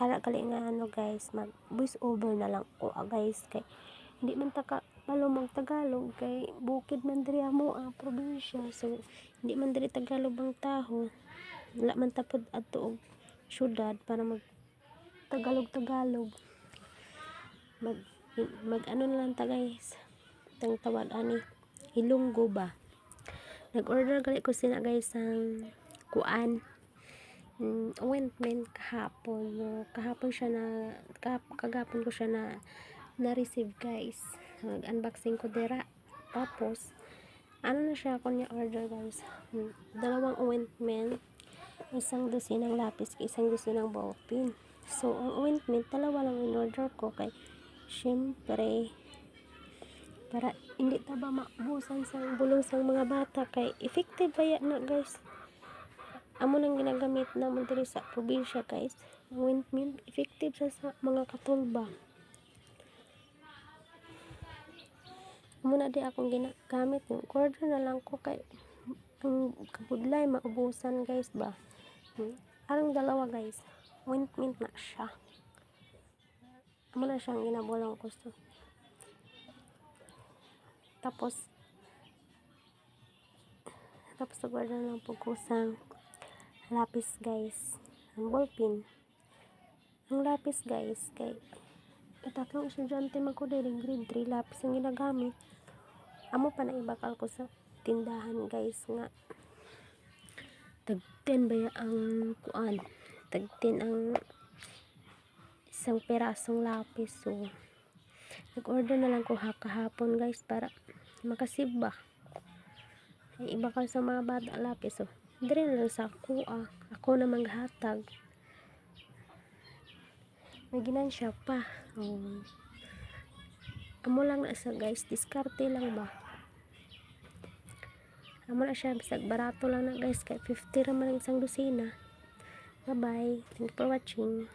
ara kali nga ano guys mag voice over na lang ko ah, guys kay hindi man ta ka palo mag Tagalog kay bukid man diri amo ang probinsya. So hindi man diri Tagalog ang taho. Wala man tapod adto og syudad para mag Tagalog Tagalog. Mag mag ano na lang ta guys tang tawag ani Ilonggo ba? Nag-order gali ko sina guys ang kuan mm, ointment kahapon no, kahapon siya na kah, kagapon ko siya na na-receive guys. Nag-unboxing ko dira tapos ano na siya ako niya order guys. Mm, dalawang ointment isang dosinang lapis isang dosinang ballpen so ang ointment dalawa lang in order ko kay syempre para hindi ta ba maubusan sa bulong sa mga bata kay effective ba yan na guys amo nang ginagamit naman diri sa probinsya guys. Ang ointment effective sa, sa mga katulba. Amo na di akong ginagamit. Yung order na lang ko kay ang kabudlay maubusan guys ba? Hmm. arang dalawa guys. Ointment na siya. Amo na siyang ginabulang so tapos tapos nag-order ng pagkusang lapis guys. Ang ballpen. Ang lapis guys. Kay tatlong estudyante man ko grade 3 lapis ang ginagamit. Amo pa na ibakal ko sa tindahan guys nga. Tag 10 ba ang kuan? Tag 10 ang isang perasong lapis so nag-order na lang ko ha kahapon guys para makasib ba. Ay iba ka sa mga bata lapis so dire na lang sa ako ah. ako na maghatag. May ginansya pa. Oh. amo lang na sa guys. Diskarte lang ba? Amo na siya bisag barato lang na guys. Kay 50 raman ang isang dosina bye bye thank you for watching